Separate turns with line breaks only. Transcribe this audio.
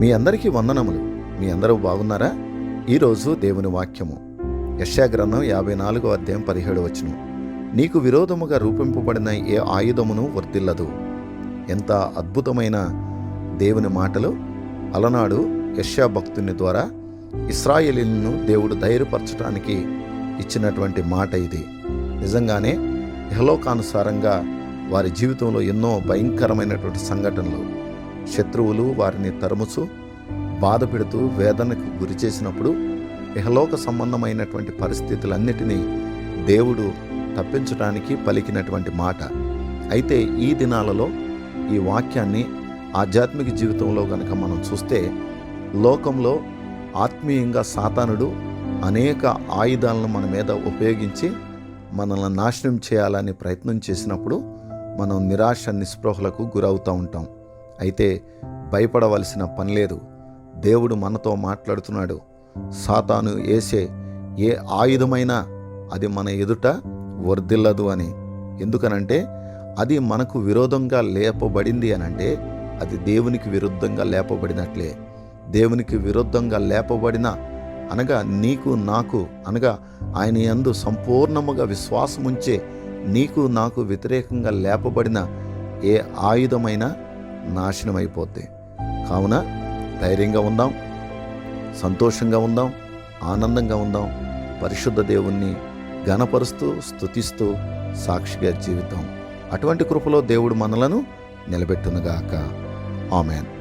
మీ అందరికీ వందనములు. మీ అందరూ బాగున్నారా? ఈరోజు దేవుని వాక్యము. యశాగ్రంథం గ్రంథం యాభై నాలుగో అధ్యాయం పదిహేడు వచ్చిన నీకు విరోధముగా రూపింపబడిన ఏ ఆయుధమును వర్తిల్లదు. ఎంత అద్భుతమైన దేవుని మాటలు. అలనాడు యశా భక్తుని ద్వారా ఇస్రాయేలీలను దేవుడు ధైర్యపరచడానికి ఇచ్చినటువంటి మాట ఇది. నిజంగానే యహలోకానుసారంగా వారి జీవితంలో ఎన్నో భయంకరమైనటువంటి సంఘటనలు. శత్రువులు వారిని తరుముచు బాధ పెడుతూ వేదనకు గురి చేసినప్పుడు ఇహలోక సంబంధమైనటువంటి పరిస్థితులన్నిటినీ దేవుడు తప్పించడానికి పలికినటువంటి మాట. అయితే ఈ దినాలలో ఈ వాక్యాన్ని ఆధ్యాత్మిక జీవితంలో గనక మనం చూస్తే లోకంలో ఆత్మీయంగా సాతానుడు అనేక ఆయుధాలను మన మీద ఉపయోగించి మనల్ని నాశనం చేయాలని ప్రయత్నం చేసినప్పుడు మనం నిరాశ నిస్పృహలకు గురవుతూ ఉంటాం. అయితే భయపడవలసిన పని లేదు. దేవుడు మనతో మాట్లాడుతున్నాడు. సాతాను వేసే ఏ ఆయుధమైనా అది మన ఎదుట వర్ధిల్లదు అని. ఎందుకనంటే అది మనకు విరోధంగా లేపబడింది అని అంటే అది దేవునికి విరుద్ధంగా లేపబడినట్లే. దేవునికి విరుద్ధంగా లేపబడిన అనగా నీకు నాకు అనగా ఆయన యందు సంపూర్ణముగా విశ్వాసముంచే నీకు నాకు వ్యతిరేకంగా లేపబడిన ఏ ఆయుధమైనా నాశనమైపోద్ది కావున ధైర్యంగా ఉందాం సంతోషంగా ఉందాం ఆనందంగా ఉందాం పరిశుద్ధ దేవుణ్ణి ఘనపరుస్తూ స్తుతిస్తూ సాక్షిగా జీవితం అటువంటి కృపలో దేవుడు మనలను నిలబెట్టునుగాక. ఆమెన్.